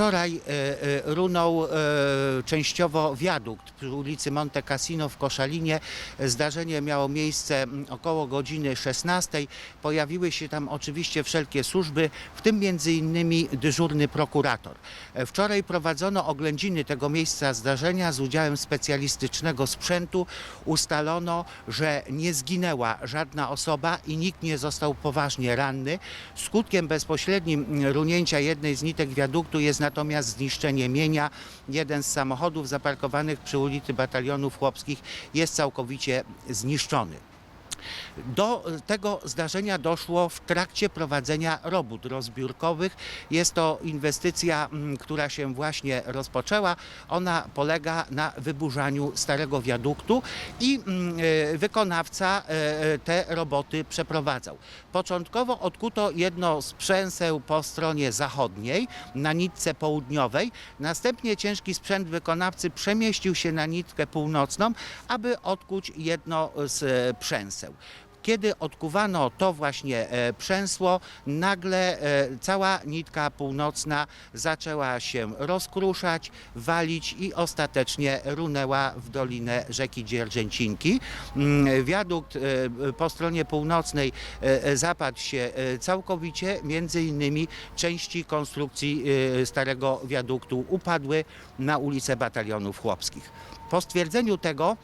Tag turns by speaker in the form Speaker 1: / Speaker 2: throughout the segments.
Speaker 1: Wczoraj e, e, runął e, częściowo wiadukt przy ulicy Monte Cassino w Koszalinie. Zdarzenie miało miejsce około godziny 16. Pojawiły się tam oczywiście wszelkie służby, w tym między innymi dyżurny prokurator. Wczoraj prowadzono oględziny tego miejsca zdarzenia z udziałem specjalistycznego sprzętu. Ustalono, że nie zginęła żadna osoba i nikt nie został poważnie ranny. Skutkiem bezpośrednim runięcia jednej z nitek wiaduktu jest natomiast zniszczenie mienia. Jeden z samochodów zaparkowanych przy ulicy Batalionów Chłopskich jest całkowicie zniszczony. Do tego zdarzenia doszło w trakcie prowadzenia robót rozbiórkowych. Jest to inwestycja, mm, która się właśnie rozpoczęła. Ona polega na wyburzaniu starego wiaduktu i mm, e, wykonawca e, e, te roboty przeprowadzał. Początkowo odkuto jedno z przęseł po stronie zachodniej na nitce południowej. Następnie ciężki sprzęt wykonawcy przemieścił się na nitkę północną, aby odkuć jedno z e, Kiedy odkuwano to właśnie e, przęsło, nagle e, cała nitka północna zaczęła się rozkruszać, walić i ostatecznie runęła w dolinę rzeki Dzierżęcinki. Mm, Wiadukt e, po stronie północnej zapadł się całkowicie, między innymi części konstrukcji starego wiaduktu upadły na ulicę Batalionów Chłopskich. Po stwierdzeniu tego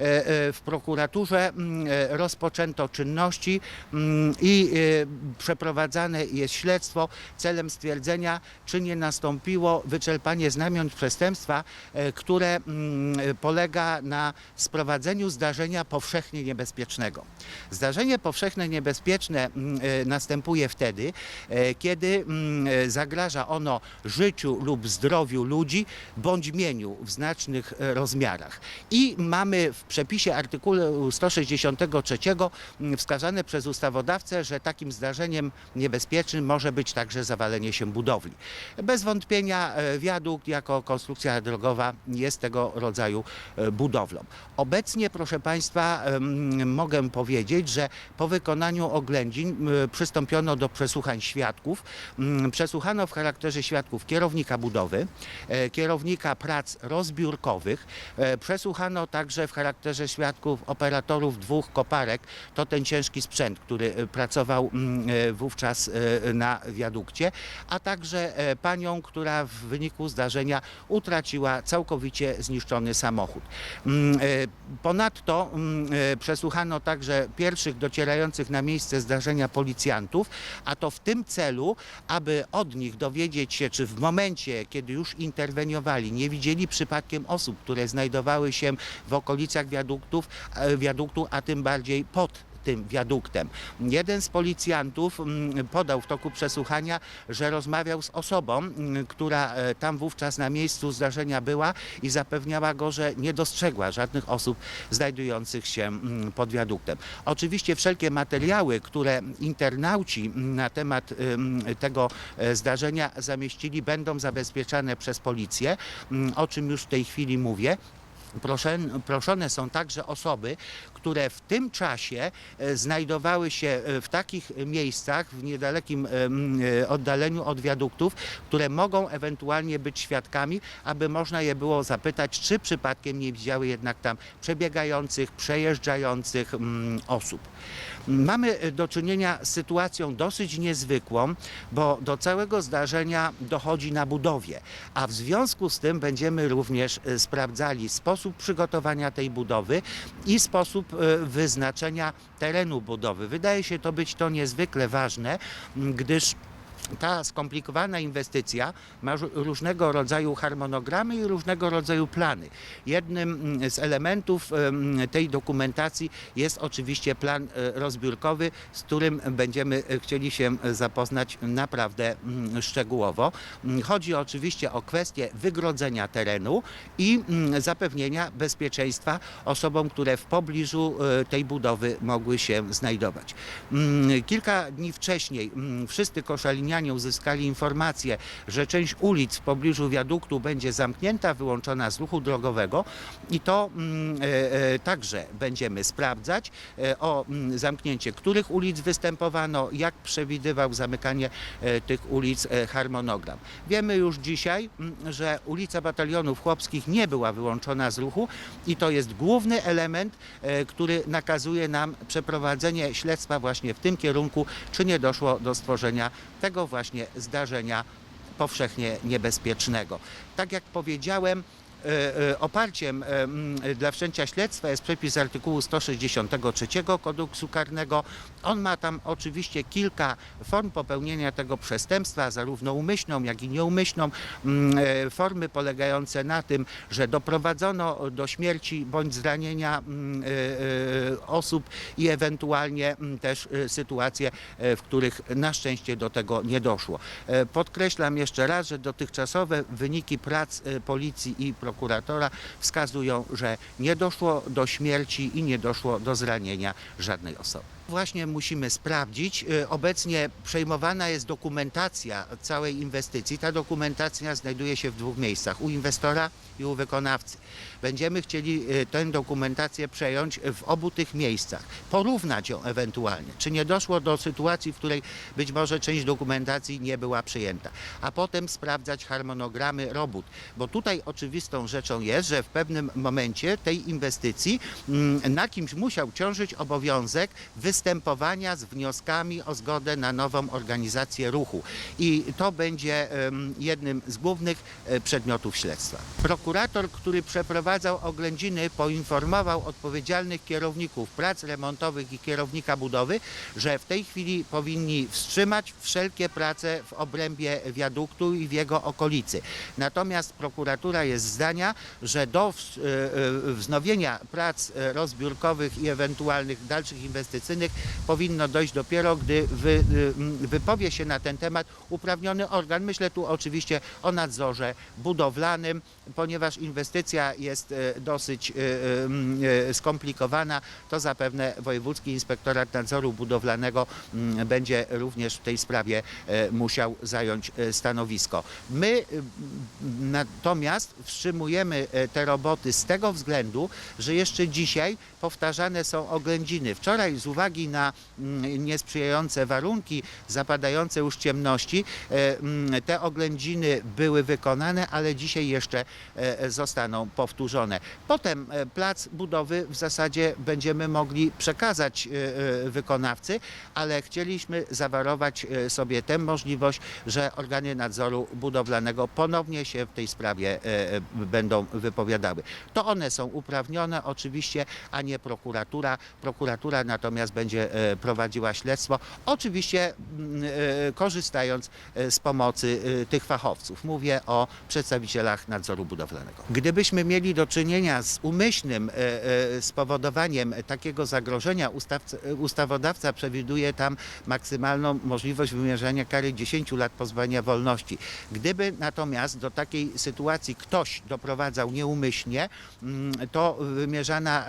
Speaker 1: e, e, w prokuraturze mm, e, rozpoczęto czynności mm, i przeprowadzane jest śledztwo celem stwierdzenia, czy nie nastąpiło wyczerpanie znamion przestępstwa, które mm, polega na sprowadzeniu zdarzenia powszechnie niebezpiecznego. Zdarzenie powszechne niebezpieczne następuje wtedy, kiedy zagraża ono życiu lub zdrowiu ludzi bądź mieniu w znacznych e, I mamy w przepisie artykułu 163 mm, wskazane przez ustawodawcę, że takim zdarzeniem niebezpiecznym może być także zawalenie się budowli. Bez wątpienia e, wiadukt jako konstrukcja drogowa jest tego rodzaju e, budowlą. Obecnie, proszę Państwa, mogę powiedzieć, że po wykonaniu oględzin przystąpiono do przesłuchań świadków. Przesłuchano w charakterze świadków kierownika budowy, e, kierownika prac rozbiórkowych. E, Przesłuchano także w charakterze świadków operatorów dwóch koparek. To ten ciężki sprzęt, który e, pracował mm, e, wówczas na wiadukcie, a także panią, która w wyniku zdarzenia utraciła całkowicie zniszczony samochód. Mm, Ponadto mm, przesłuchano także pierwszych docierających na miejsce zdarzenia policjantów, a to w tym celu, aby od nich dowiedzieć się, czy w momencie, kiedy już interweniowali, nie widzieli przypadkiem osób, które znajdowały się w okolicach wiaduktów, e, wiaduktu, a tym bardziej pod tym wiaduktem. Jeden z policjantów mm, podał w toku przesłuchania, że rozmawiał z osobą, mm, która e, tam wówczas na miejscu zdarzenia była i zapewniała go, że nie dostrzegła żadnych osób znajdujących się mm, pod wiaduktem. Oczywiście wszelkie materiały, które internauci na temat tego e, zdarzenia zamieścili, będą zabezpieczane przez policję, o czym już w tej chwili mówię. Proszone są także osoby, które w tym czasie e, znajdowały się e, w takich miejscach, w niedalekim e, oddaleniu od wiaduktów, które mogą ewentualnie być świadkami, aby można je było zapytać, czy przypadkiem nie widziały jednak tam przebiegających, przejeżdżających osób. Mamy do czynienia z sytuacją dosyć niezwykłą, bo do całego zdarzenia dochodzi na budowie, a w związku z tym będziemy również sprawdzali sposób przygotowania tej budowy i sposób wyznaczenia terenu budowy. Wydaje się to być to niezwykle ważne, gdyż ta skomplikowana inwestycja ma ró- różnego rodzaju harmonogramy i różnego rodzaju plany. Jednym mm, z elementów em, tej dokumentacji jest oczywiście plan e, rozbiórkowy, z którym będziemy e, chcieli się zapoznać naprawdę mm, szczegółowo. Mm, Chodzi oczywiście o kwestię wygrodzenia terenu i zapewnienia bezpieczeństwa osobom, które w pobliżu e, tej budowy mogły się znajdować. Kilka dni wcześniej wszyscy koszalinianie powiadamianie uzyskali informację, że część ulic w pobliżu wiaduktu będzie zamknięta, wyłączona z ruchu drogowego i to mm, e, e, także będziemy sprawdzać e, o mm, zamknięcie których ulic występowano, jak przewidywał zamykanie tych ulic harmonogram. Wiemy już dzisiaj, mm, że ulica Batalionów Chłopskich nie była wyłączona z ruchu i to jest główny element, który nakazuje nam przeprowadzenie śledztwa właśnie w tym kierunku, czy nie doszło do stworzenia tego właśnie zdarzenia powszechnie niebezpiecznego. Tak jak powiedziałem, oparciem e, m, dla wszczęcia śledztwa jest przepis artykułu 163 kodeksu karnego. On ma tam oczywiście kilka form popełnienia tego przestępstwa, zarówno umyślną, jak i nieumyślną. E, Formy polegające na tym, że doprowadzono do śmierci bądź zranienia e, e, osób i ewentualnie też e, sytuacje, e, w których na szczęście do tego nie doszło. E, Podkreślam jeszcze raz, że dotychczasowe wyniki prac e, policji i prokuratora wskazują, że nie doszło do śmierci i nie doszło do zranienia żadnej osoby. Właśnie musimy sprawdzić. E, Obecnie przejmowana jest dokumentacja całej inwestycji. Ta dokumentacja znajduje się w dwóch miejscach: u inwestora i u wykonawcy. Będziemy chcieli e, tę dokumentację przejąć w obu tych miejscach, porównać ją ewentualnie, czy nie doszło do sytuacji, w której być może część dokumentacji nie była przyjęta, a potem sprawdzać harmonogramy robót, bo tutaj oczywistą rzeczą jest, że w pewnym momencie tej inwestycji mm, na kimś musiał ciążyć obowiązek występowania z wnioskami o zgodę na nową organizację ruchu i to będzie jednym z głównych e, przedmiotów śledztwa. Prokurator, który przeprowadzał oględziny, poinformował odpowiedzialnych kierowników prac remontowych i kierownika budowy, że w tej chwili powinni wstrzymać wszelkie prace w obrębie wiaduktu i w jego okolicy. Natomiast prokuratura jest zdania, że do e, e, wznowienia prac rozbiórkowych i ewentualnych dalszych inwestycyjnych powinno dojść dopiero, gdy wy, m, wypowie się na ten temat uprawniony organ. Myślę tu oczywiście o nadzorze budowlanym, ponieważ inwestycja jest e, dosyć e, skomplikowana, to zapewne Wojewódzki Inspektorat Nadzoru Budowlanego m, będzie również w tej sprawie musiał zająć stanowisko. My natomiast wstrzymujemy te roboty z tego względu, że jeszcze dzisiaj powtarzane są oględziny. Wczoraj z uwagi na mm, niesprzyjające warunki, zapadające już ciemności, e, mm, te oględziny były wykonane, ale dzisiaj jeszcze e, zostaną powtórzone. Potem e, plac budowy w zasadzie będziemy mogli przekazać wykonawcy, ale chcieliśmy zawarować sobie tę możliwość, że organy nadzoru budowlanego ponownie się w tej sprawie będą wypowiadały. To one są uprawnione oczywiście, a nie prokuratura. Prokuratura natomiast będzie e, prowadziła śledztwo, oczywiście mm, e, korzystając e, z pomocy tych fachowców. Mówię o przedstawicielach nadzoru budowlanego. Gdybyśmy mieli do czynienia z umyślnym spowodowaniem takiego zagrożenia, ustawodawca przewiduje tam maksymalną możliwość wymierzania kary 10 lat pozbawienia wolności. Gdyby natomiast do takiej sytuacji ktoś doprowadzał nieumyślnie, mm, to wymierzana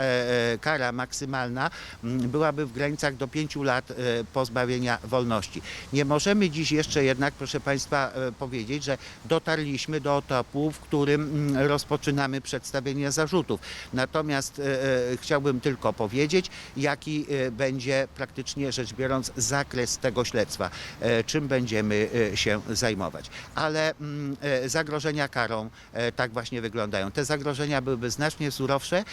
Speaker 1: kara maksymalna mm, byłaby w granicach do 5 lat e, pozbawienia wolności. Nie możemy dziś jeszcze jednak, proszę Państwa, e, powiedzieć, że dotarliśmy do etapu, w którym mm, rozpoczynamy przedstawienie zarzutów. Natomiast e, chciałbym tylko powiedzieć, jaki będzie praktycznie rzecz biorąc zakres tego śledztwa, czym będziemy się zajmować. Ale mm, zagrożenia karą tak właśnie wyglądają. Te zagrożenia byłyby znacznie surowsze,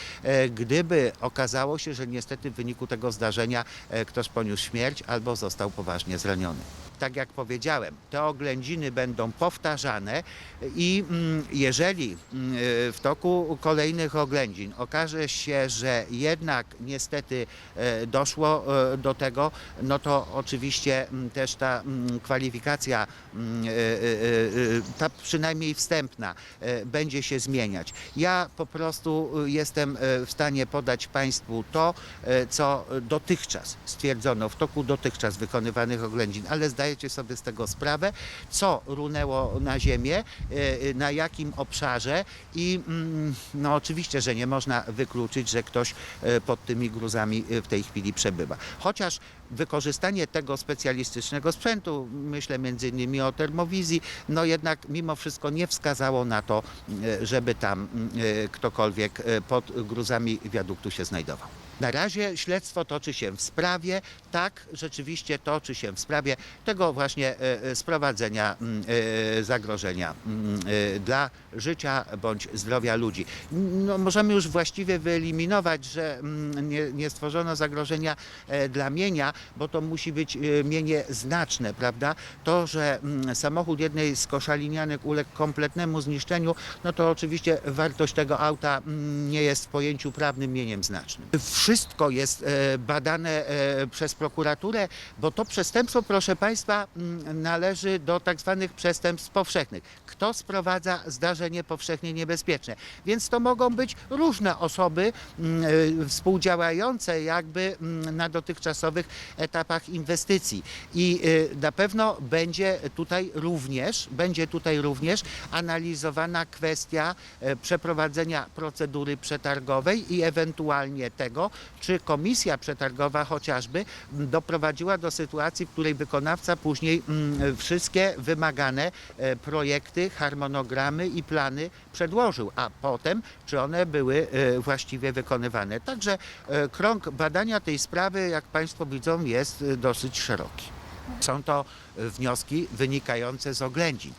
Speaker 1: gdyby okazało się, że niestety w wyniku tego zdarzenia e, ktoś poniósł śmierć albo został poważnie zraniony. Tak jak powiedziałem, te oględziny będą powtarzane i mm, jeżeli mm, e, w toku kolejnych oględzin okaże się, że jednak niestety e, doszło do tego, no to oczywiście mm, też ta kwalifikacja, ta przynajmniej wstępna, e, będzie się zmieniać. Ja po prostu jestem w stanie podać Państwu to, co dotychczas stwierdzono w toku dotychczas wykonywanych oględzin, ale zdajecie sobie z tego sprawę, co runęło na ziemię, na jakim obszarze i mm, no oczywiście, że nie można wykluczyć, że ktoś pod tymi gruzami w tej chwili przebywa. Chociaż wykorzystanie tego specjalistycznego sprzętu, myślę między innymi o termowizji, no jednak mimo wszystko nie wskazało na to, e, żeby tam e, ktokolwiek e, pod gruzami wiaduktu się znajdował. Na razie śledztwo toczy się w sprawie, tak, rzeczywiście toczy się w sprawie tego właśnie e, e, sprowadzenia mm, e, zagrożenia mm, dla życia bądź zdrowia ludzi. No, możemy już właściwie wyeliminować, że mm, nie, nie stworzono zagrożenia dla mienia, bo to musi być mienie znaczne, prawda? To, że samochód jednej z koszalinianek uległ kompletnemu zniszczeniu, no to oczywiście wartość tego auta nie jest w pojęciu prawnym mieniem znacznym. Wszystko jest e, badane e, przez prokuraturę, bo to przestępstwo, proszę Państwa, mm, należy do tak zwanych przestępstw powszechnych. Kto sprowadza zdarzenie powszechnie niebezpieczne? Więc to mogą być różne osoby mm, e, współdziałające jakby mm, na dotychczasowych etapach inwestycji. I na pewno będzie tutaj również, będzie tutaj również analizowana kwestia przeprowadzenia procedury przetargowej i ewentualnie tego, czy komisja przetargowa chociażby doprowadziła do sytuacji, w której wykonawca później mm, wszystkie wymagane e, projekty, harmonogramy i plany przedłożył, a potem czy one były e, właściwie wykonywane. Także e, krąg badania tej sprawy, jak Państwo widzą, jest dosyć szeroki. Są to wnioski wynikające z oględzin.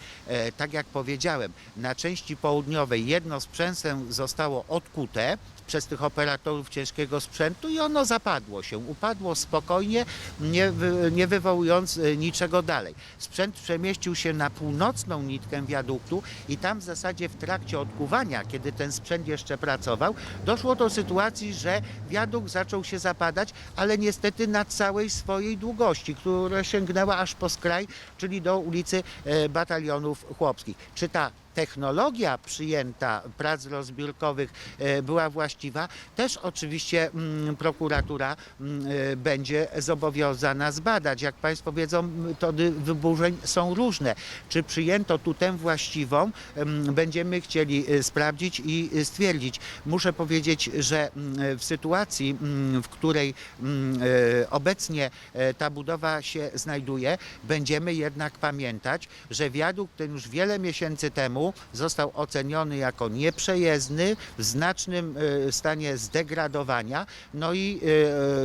Speaker 1: Tak jak powiedziałem, na części południowej jedno sprzęsem zostało odkute przez tych operatorów ciężkiego sprzętu i ono zapadło się, upadło spokojnie, nie, nie wywołując e, niczego dalej. Sprzęt przemieścił się na północną nitkę wiaduktu i tam w zasadzie w trakcie odkuwania, kiedy ten sprzęt jeszcze pracował, doszło do sytuacji, że wiadukt zaczął się zapadać, ale niestety na całej swojej długości, która sięgnęła aż po skraj, czyli do ulicy e, Batalionów Chłopskich. Czy ta technologia przyjęta prac rozbiórkowych e, była właściwa, też oczywiście mm, prokuratura mm, e, będzie zobowiązana zbadać. Jak Państwo wiedzą, metody wyburzeń są różne. Czy przyjęto tu tę właściwą, em, będziemy chcieli e, sprawdzić i stwierdzić. Muszę powiedzieć, że mm, w sytuacji, mm, w której mm, obecnie ta budowa się znajduje, będziemy jednak pamiętać, że wiadukt ten już wiele miesięcy temu został oceniony jako nieprzejezdny, w znacznym e, stanie zdegradowania. No i e,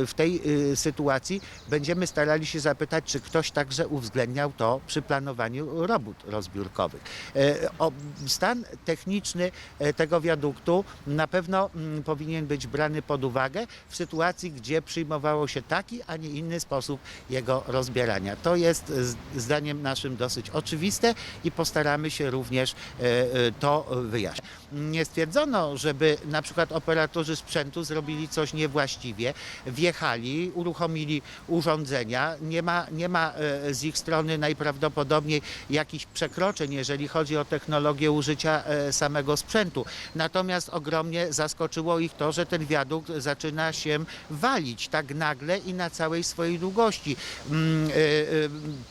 Speaker 1: w tej e, sytuacji będziemy starali się zapytać, czy ktoś także uwzględniał to przy planowaniu robót rozbiórkowych. E, Stan techniczny e, tego wiaduktu na pewno mm, powinien być brany pod uwagę w sytuacji, gdzie przyjmowało się taki, a nie inny sposób jego rozbierania. To jest e, zdaniem naszym dosyć oczywiste i postaramy się również e, e, to wyjaśnić. Nie stwierdzono, żeby na przykład operatorzy sprzętu zrobili coś niewłaściwie, wjechali, uruchomili urządzenia. Nie ma, nie ma e, z ich strony najprawdopodobniej jakichś przekroczeń, jeżeli chodzi o technologię użycia e, samego sprzętu. Natomiast ogromnie zaskoczyło ich to, że ten wiadukt zaczyna się walić tak nagle i na całej swojej długości. Mm, e, e,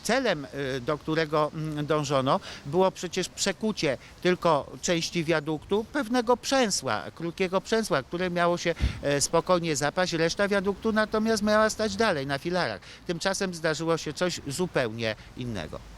Speaker 1: Celem, e, do którego mm, dążono, było przecież przekucie tylko części wiaduktu pewnego przęsła, krótkiego przęsła, które miało się e, spokojnie zapaść, reszta wiaduktu natomiast miała stać dalej na filarach. Tymczasem zdarzyło się coś zupełnie innego.